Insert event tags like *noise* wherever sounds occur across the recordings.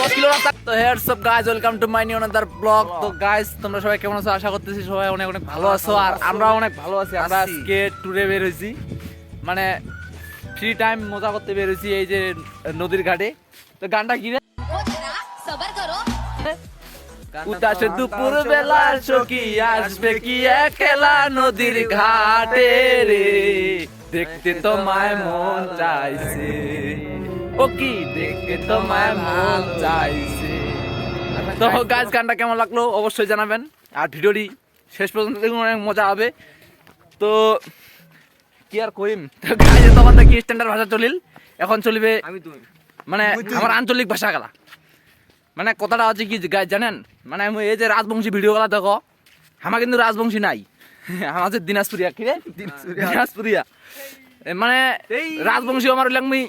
দশ কিলো রাস্তা। তো হেয়ার সব guys welcome to my new another blog তো গাইজ তোমরা সবাই কেমন আছো? আশা করতেছি সবাই অনেক অনেক ভালো আছো আর আমরা অনেক ভালো আছি। আমরা। আজকে ট্যুরে বের হয়েছি। মানে ফ্রি টাইম মজা করতে বের হয়েছি এই যে নদীর ঘাটে। তো গানটা কি রে? উদাসে দুপুর বেলা সখী আসবে কি একলা নদীর ঘাটে রে? দেখতে তোমায় মন চাইছে। ও কি দেখতে তোমায় মন চাইছে। তো গাছ গানটা কেমন লাগল অবশ্যই জানাবেন। আর ভিডিওটি শেষ পর্যন্ত দেখুন অনেক মজা হবে। তো কি আর করিম? তো গাছ তখন থেকে স্ট্যান্ডার্ড ভাষা চলিল? এখন চলিবে মানে আমার আঞ্চলিক ভাষা গেলা মানে কথাটা হচ্ছে কি গাইজ জানেন? মানে আমি এই যে রাজবংশী ভিডিও গুলা দেখো আমার কিন্তু রাজবংশী নাই। আমার হচ্ছে দিনাজপুরিয়া কি রে? দিনাজপুরিয়া। মানে রাজবংশী আমার লাগমি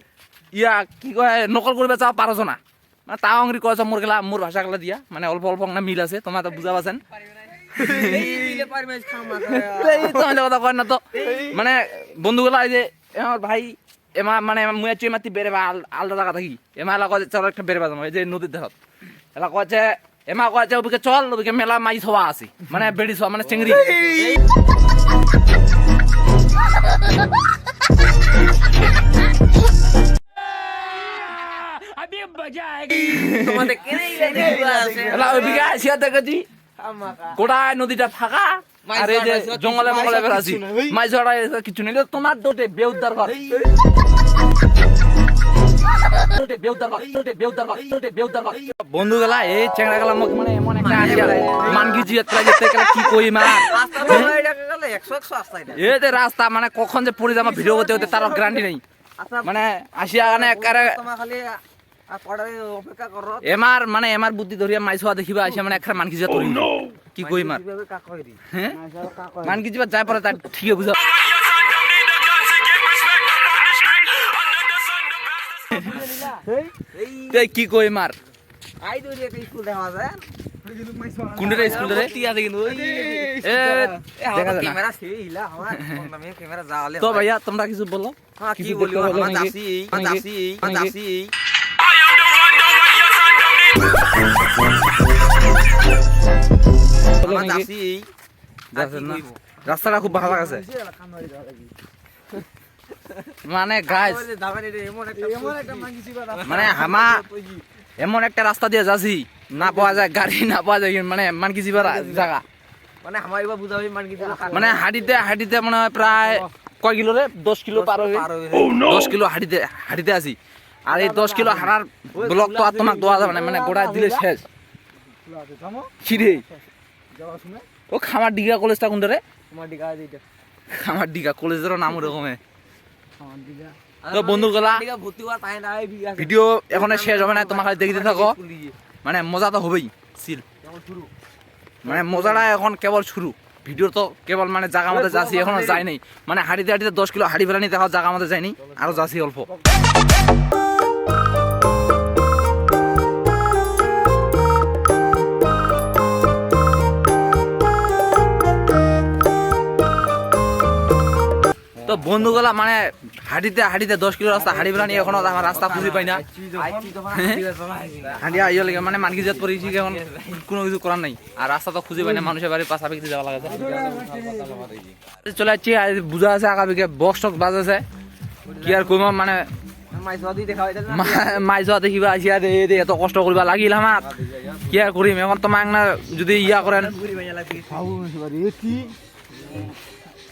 ইয়া কি কয় নকল করবে চাও পারছ না মানে তাও আংরি কয়েছ মোর গেলা মোর ভাষা গেলা দিয়া। মানে অল্প অল্প না মিল আছে তোমার তো বুঝা পাচ্ছেন কথা কয় না তো। মানে বন্ধুগুলা এই যে আমার ভাই এমা মানে মুই আছি মাতি বেড়ে বা আলাদা জায়গা থাকি এমা এলা কয় চল একটা বেড়ে বাজাম এই যে নদীর দেহত। এলা কয়েছে এমা কয়েছে ওদিকে চল ওদিকে মেলা মাছ হওয়া আছে। মানে বেড়ি হওয়া মানে চিংড়ি *laughs* দেখেছি গোটায় নদীটা ফাঁকা মাছ আর এই যে জঙ্গলে মঙ্গলে নেই। মাছ ধরা কিছু নেই। তোমার দোটে বেউদ্দার ঘর। বন্ধু গেলা এই চেংড়া গেলা মোক মানে এমন একটা মানকি জিয়া যেতে গেলা কি কই মা রাস্তা তো হয়ে? গেলে গেলে 100 100 রাস্তা এটা। এই যে রাস্তা মানে কখন যে পড়ে যাব ভিডিও করতে হতে তার গ্যারান্টি নেই। মানে আসিয়া মানে একারে এমার মানে এমার বুদ্ধি ধরিয়া মাইছ হওয়া দেখিবা আসিয়া মানে একটা মানকি তরি কি কই মার হ্যাঁ মানকি জিবা যাই পরে তার ঠিকই বুঝা কি কই মার আই স্কুল দেখা যায়। স্কুল দেখা যায় তো ভাইয়া তোমরা কিছু বলো। হ্যাঁ কি কিছু বলি দেখতে হলো রাস্তাটা খুব ভালো লাগছে। মানে গাছ মানে হামা এমন একটা রাস্তা দিয়ে যাচ্ছি না পাওয়া যায় গাড়ি না পাওয়া যায় মানে মানকি যাবার জায়গা। মানে আমার এবার বুঝাবি মান কি মানে হাঁটিতে হাঁটিতে মনে হয় প্রায় কয় কিলো রে দশ কিলো পার হবে দশ কিলো হাঁটিতে হাঁটিতে আছি। আর এই দশ কিলো হাঁটার ব্লক তো আর তোমাকে দেওয়া যাবে না মানে গোটা দিলে শেষ। ও খামার ডিগা কলেজটা কোনটা রে খামার ডিগা কলেজের নাম ওরকমে। তো বন্ধুগুলা এই বিঘা ভিডিও এখন শেষ হবে না তোমাকে দেখতে থাকো। মানে মজা তো হবেই সিল। মানে মজাটা এখন কেবল শুরু। ভিডিও তো কেবল মানে জায়গা মধ্যে যাচ্ছি এখনও যাই নাই মানে হাঁটিতে হাঁটিতে দশ কিলো হাঁড়ি ফেলানি দেখো জায়গা মধ্যে যায়নি আরও যাচ্ছি অল্প। তো বন্ধুগুলা মানে হাঁটিতে হাঁটিতে দশ কিলো রাস্তা হাঁড়ি ফেলানি এখনও আমার রাস্তা খুঁজে পাই না। হাঁটিয়া আইয়া লাগে মানে মানকি জাত পড়েছি এখন কোনো কিছু করার নাই। আর রাস্তা তো খুঁজে পাই না মানুষের বাড়ির পাশা বিক্রি যাওয়া লাগে চলে যাচ্ছি বুঝা আছে আঁকা বিকে বক্স টক বাজাছে কি আর কইম মানে মাই যাওয়া দেখিবা আসিয়া দে, এত কষ্ট করিবা লাগিল আমার কি আর করিম এখন তোমাক না যদি ইয়া করেন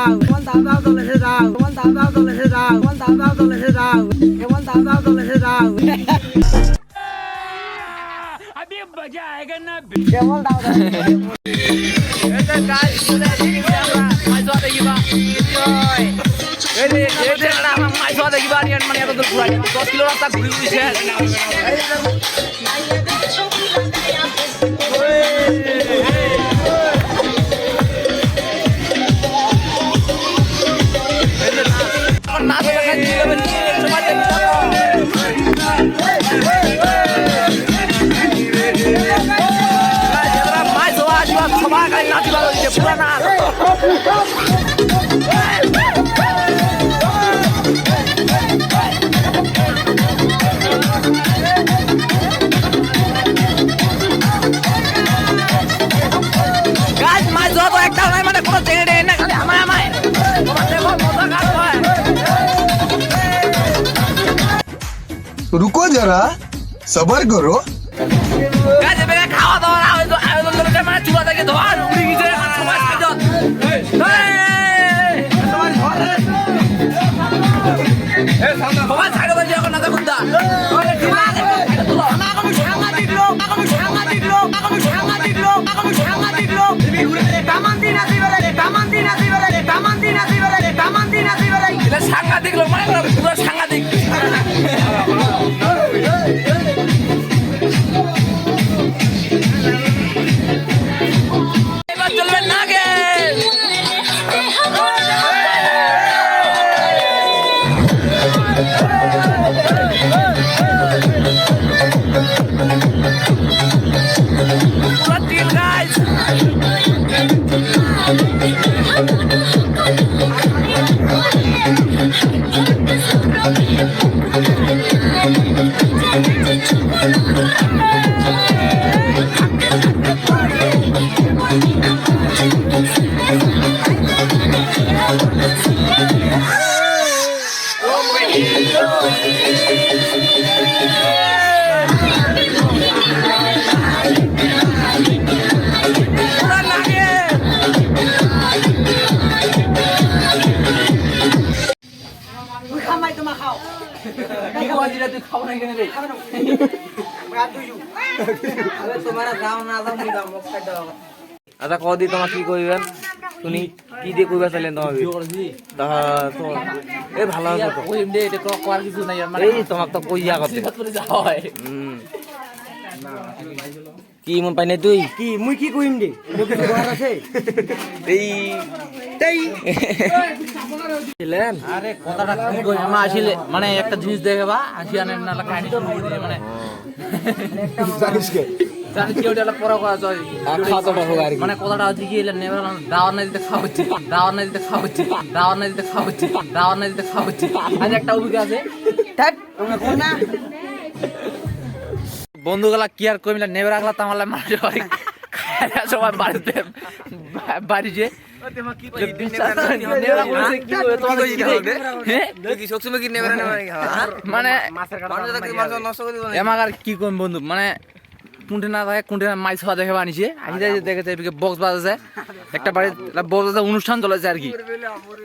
যাও কেমন দাম দাও চলেছে যাও কেমন দাম দাও যাও কেমন দাম দাও চলেছে যাও কেমন দাম দাও চলেছে যাও কেমন দাম মাছ দেখিবা ঘুরাই দশ কিলো রাস্তা ঘুরি ঘুরিছে নাচ रुको जरा सबर करो। Yeah. কি বাজিরা তুই খাব না কেন রে? তোমার দাও না দাও মুই দাও মুখ কাট দাও আচ্ছা কদি তোমার কি কইবেন? শুনি কি দিয়ে কইবা চাইলেন তোমার তাহা তো এই ভালো আছে তো। কইম দে এটা তো করার কিছু নাই মানে এই তোমাক তো কইয়া কথা হয়। হুম। কি মন পাই নাই তুই? কি মুই কি কইম দে? মুই কিছু করার আছে? এই ছিলেন আরে কথাটা কি কই আমা আসিলে মানে একটা জিনিস দেখে বা আসি আনে না কাহিনী শুরু করে মানে। জানিস কি ওটা পড়া করা যায় খাওয়াটা হোক আর মানে কথাটা হচ্ছে কি এলে নেবার দাওয়ার না দিতে খাওয়াচ্ছি দাওয়ার না দিতে খাওয়াচ্ছি দাওয়ার না দিতে খাওয়াচ্ছি দাওয়ার না দিতে খাওয়াচ্ছি আজ একটা অভিজ্ঞতা আছে। ধ্যাৎ তোমরা কোন না বন্ধুগুলা কি আর কমিলা নেবে রাখলা তামালে মানুষ সবাই খায় সবাই বাড়িতে, বাড়ি যে মানে কি কম বন্ধু মানে কোনটে না থাকে না মাছ খাওয়া দেখে বানিয়েছে আসি দেখে দেখেছে এদিকে বক্স বাজাছে একটা বাড়ি বক্স অনুষ্ঠান চলেছে আর কি।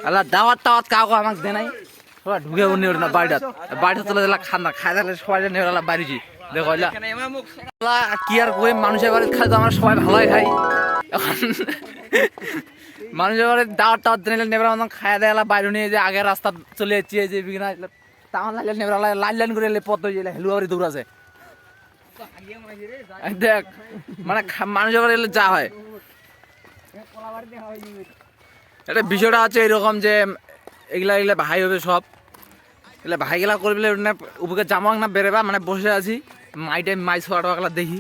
আল্লাহ দাওয়াত টাওয়াত কাউকে আমাকে দে নাই। ঢুকে বাড়িটা। বাড়িটা চলে গেলা খান্না খাই থাকলে সবাই নেওয়া বাড়িছি দেখো কি আর কই মানুষের খাই তো আমরা সবাই ভালোই খাই। এখন মানুষের বাড়ি দাওয়াত টাওয়াত দিলে নেবার মতন খাই দেয় বাইরে নিয়ে যে আগে রাস্তা চলে যাচ্ছি যে বিঘ্না তামান লাইলে নেবার লাইন লাইন করে পথ হয়ে গেলে হেলুয়ারি দৌড়াছে। এই দেখ মানে মানুষের বাড়ি যা হয়। এটা বিষয়টা হচ্ছে এরকম যে এগুলা এগুলা ভাই হবে সব। এগুলা ভাই গেলা করবে না উপকে জামা না বেরেবা মানে বসে আছি মাইটে মাই ছোয়াটা দেখি।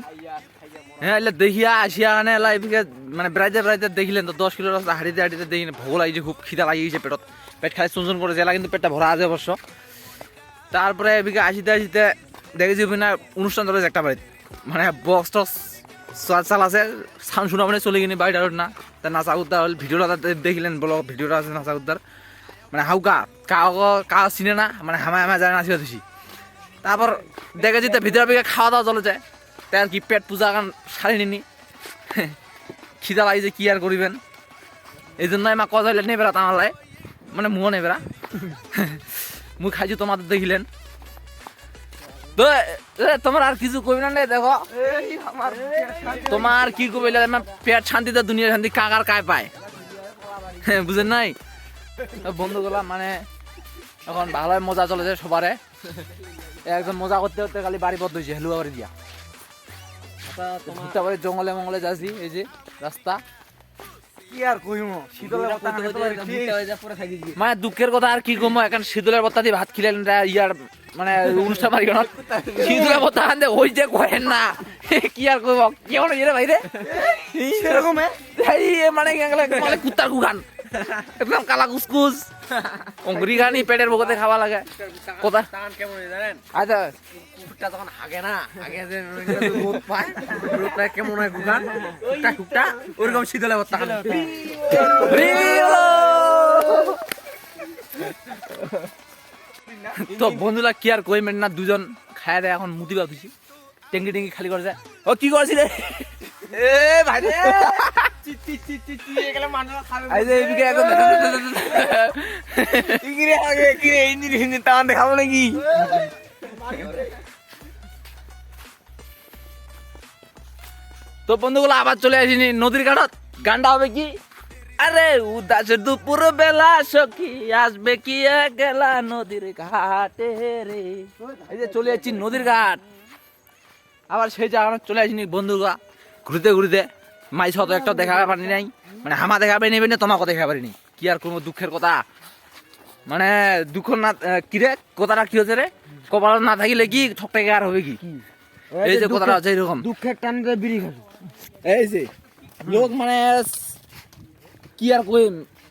হ্যাঁ এলে দেখিয়া আসিয়া মানে এলা এদিকে মানে বেড়াইতে বেড়াইতে দেখিলেন তো দশ কিলো রাস্তা হাঁটিতে হাঁটিতে দেখি ভোগ লাগিছে, খুব খিদা লাগিয়েছে পেটত। পেট খাই চুনচুন করেছে এলা কিন্তু পেটটা ভরা আছে অবশ্য তারপরে এদিকে আসিতে আসিতে দেখেছি না অনুষ্ঠান চলেছে একটা বাড়িতে মানে বক্স টক্স চাল আছে সাউন্ড শোনা মানে চলে গিয়ে বাড়িটা না। তা নাচা উদ্ধার হল ভিডিওটা দেখিলেন বলো ভিডিওটা আছে নাচা উদ্ধার মানে হাউকা কাউ কাউ চিনে না মানে হামায় হামায় যায় নাচিয়ে দিছি তারপর দেখে তো ভিতরে ভিতরে খাওয়া দাওয়া চলে যায় তাই আর কি পেট পূজা কারণ সারি নিনি। *laughs* খিদা লাগিছে কি আর করিবেন এই জন্য মা কথা হইলে নেবেরা তামালাই। মানে মুও নেবেরা *laughs* মুই খাইছি তোমাদের দেখিলেন। তোমার আর কিছু কবি না নে, দেখো। তোমার কি আমার পেট শান্তিতে দুনিয়া শান্তি কাকার কায় পায়। *laughs* বুঝেন নাই? বন্ধুগুলা মানে এখন ভালোই মজা চলেছে সবারে একজন মজা করতে করতে খালি বাড়ি বদ্ধ হয়েছে হেলুয়া বাড়ি দিয়া ঘুরতে পারি জঙ্গলে মঙ্গলে যাচ্ছি এই যে রাস্তা কি মানে দুঃখের কথা আর কি কমো এখন শীতলের বত্তা দিয়ে ভাত খিলেন ইয়ার মানে অনুষ্ঠান বাড়ি শীতলের বত্তা আনতে ওই যে কহেন না কি আর কইব কেমন রে সেরকম মানে গেলে মানে কুত্তার কুখান একদম কালা কুসকুস। *laughs* অঙ্গুরি গানি পেটের বগতে খাওয়া লাগে। কথা টান কেমন জানেন? আচ্ছা। কুকুরটা যখন হাগে না। হাগে যে রোদ পায় রোদ পায় কেমন হয় কুকার কুকটা কুকটা ওরকম শীতলে বত্তা তো বন্ধুরা কি আর কইবেন না দুজন খায় দেয় এখন মুতি বাঁধুছি। টেঙ্গি টেঙ্গি খালি করে যায় ও কি করছি রে এ ভাই দেখাবো নাকি? তো বন্ধুগুলো আবার চলে আসিনি। নদীর ঘাটত। গানটা হবে কি? আরে উদাস দুপুর বেলা সখী আসবে কি গেলা নদীর ঘাটে রে? এই যে চলে যাচ্ছি নদীর ঘাট। আবার সেই জায়গা চলে আসিনি বন্ধুরা। ঘুরতে ঘুরতে। মাই শত একটা দেখা পারি নাই। মানে হামা দেখা পারি নেবে না তোমাকে দেখা পারিনি কি আর কোনো দুঃখের কথা? মানে দুঃখ না আহ, কি রে? কথাটা কি হচ্ছে রে? কপাল না থাকিলে কি ঠকটাকে আর হবে কি? এই যে কথাটা আছে এরকম দুঃখের টানে বিড়ি খাব এই যে লোক মানে কি আর কই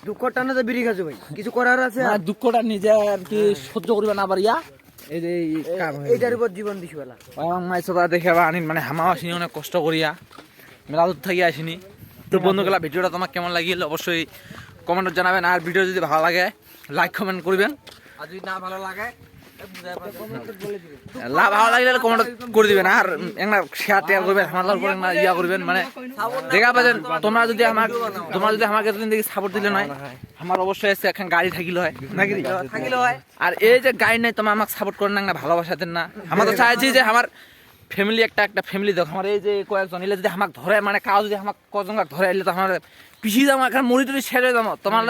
দুঃখের টানে তো বিড়ি খাচ্ছো ভাই কিছু করার আছে মানে দুঃখটা নিজে আর কি সহ্য করিবে না পারিয়া হয়ে। এইটার উপর জীবন দিছি বেলা এবং মাই সদা দেখে আনিন মানে হামাও আসিনি অনেক কষ্ট করিয়া মেলা দূর থাকি আসিনি। তো বন্ধুগুলা ভিডিওটা তোমার কেমন লাগিল অবশ্যই কমেন্টত জানাবেন আর ভিডিও যদি ভালো লাগে লাইক কমেন্ট করবেন আর যদি না ভালো লাগে লাভ ভালো লাগলে কমেন্ট করে দিবেন আর একটা শেয়ার টেয়ার করবেন আমার করে না ইয়া করবেন মানে দেখা পাচ্ছেন তোমরা যদি আমার তোমরা যদি আমাকে এতদিন দেখি সাপোর্ট দিলে নয় আমার অবশ্যই এসে এখন গাড়ি থাকিল হয়। নাকি থাকিলে হয়। আর এই যে গাড়ি নেই তোমার আমাকে সাপোর্ট করেন না ভালোবাসা দেন না। আমরা তো চাইছি যে আমার ফ্যামিলি একটা একটা ফ্যামিলি দেখো। আমার এই যে কয়েকজন এলে যদি আমাকে ধরে মানে কাউ যদি আমাকে কজন ধরে এলে তো আমার পিছিয়ে যাব এখন মরি টরি ছেড়ে যাব তোমার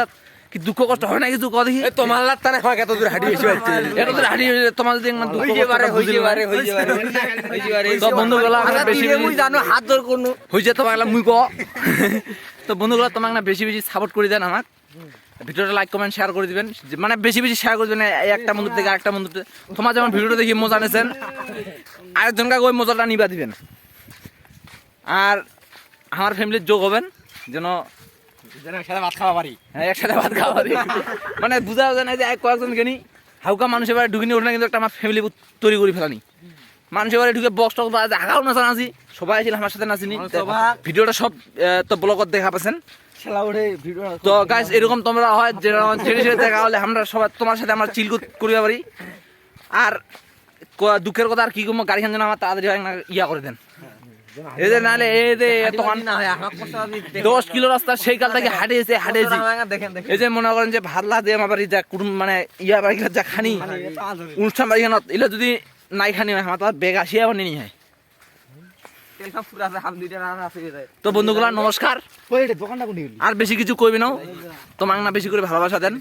কি দুঃখ কষ্ট হয় না কিছু কথা দেখি তোমার লাগ তানে আমাকে এত দূর হাঁটি বেশি পাচ্ছে এটা তো হারিয়ে তোমার যদি একবার দুঃখ হইতে পারে হইতে। পারে হইতে পারে তো বন্ধুগুলা আমরা বেশি বেশি জানো হাত ধর কোন হয়েছে তোমার মুই ক তো বন্ধুগুলো তোমাকে না বেশি বেশি সাপোর্ট করে দেন আমার ভিডিওটা লাইক কমেন্ট শেয়ার করে দিবেন। মানে বেশি বেশি শেয়ার করে দিবেন একটা বন্ধু থেকে আরেকটা বন্ধু তোমার যেমন ভিডিওটা দেখি মজা নিয়েছেন আরেকজনকে ওই মজাটা নিবা দিবেন? আর আমার ফ্যামিলির যোগ হবেন যেন যেন সাথে ভাত খাওয়া পারি। হ্যাঁ একসাথে ভাত খাওয়া পারি। মানে বুঝা যায় না যে এক কয়েকজন কেনি হাউকা মানুষের বাড়ি ঢুকিনি ওঠে না কিন্তু একটা আমার ফ্যামিলি তৈরি করে ফেলানি। মানুষের বাড়ি ঢুকে বক্স টক্স বাজে আগাও নাচা নাচি। সবাই ছিল আমার সাথে নাচিনি। ভিডিওটা সব তো ব্লগত দেখা পাচ্ছেন তো গাইস এরকম তোমরা হয় যে ছেড়ে ছেড়ে দেখা হলে আমরা সবাই তোমার সাথে আমরা চিল করিতে পারি। আর দুঃখের কথা আর কি করব গাড়ি খান যেন আমার তাড়াতাড়ি হয় না ইয়া করে দেন। এই যে নাহলে এই যে তখন না হয় আমার কষ্ট আমি দশ কিলো রাস্তা সেই কাল থেকে হাঁটিয়েছে হাঁটিয়েছি দেখেন দেখেন। এই যে মনে করেন যে ভাতলা দিয়ে আমার বাড়ি যা কুটুম মানে ইয়া বাড়ি যা খানি অনুষ্ঠান বাড়ি খানত এলে যদি নাই খানি হয় আমার তার বেগ আসিয়া আবার নিয়ে। হয় তো বন্ধুগুলা নমস্কার। আর বেশি কিছু কইবি নাও তোমাকে না বেশি করে ভালোবাসা দেন।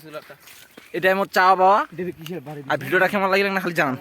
এটাই মোট চাওয়া পাওয়া। আর ভিডিওটা কেমন লাগলে না খালি জানান।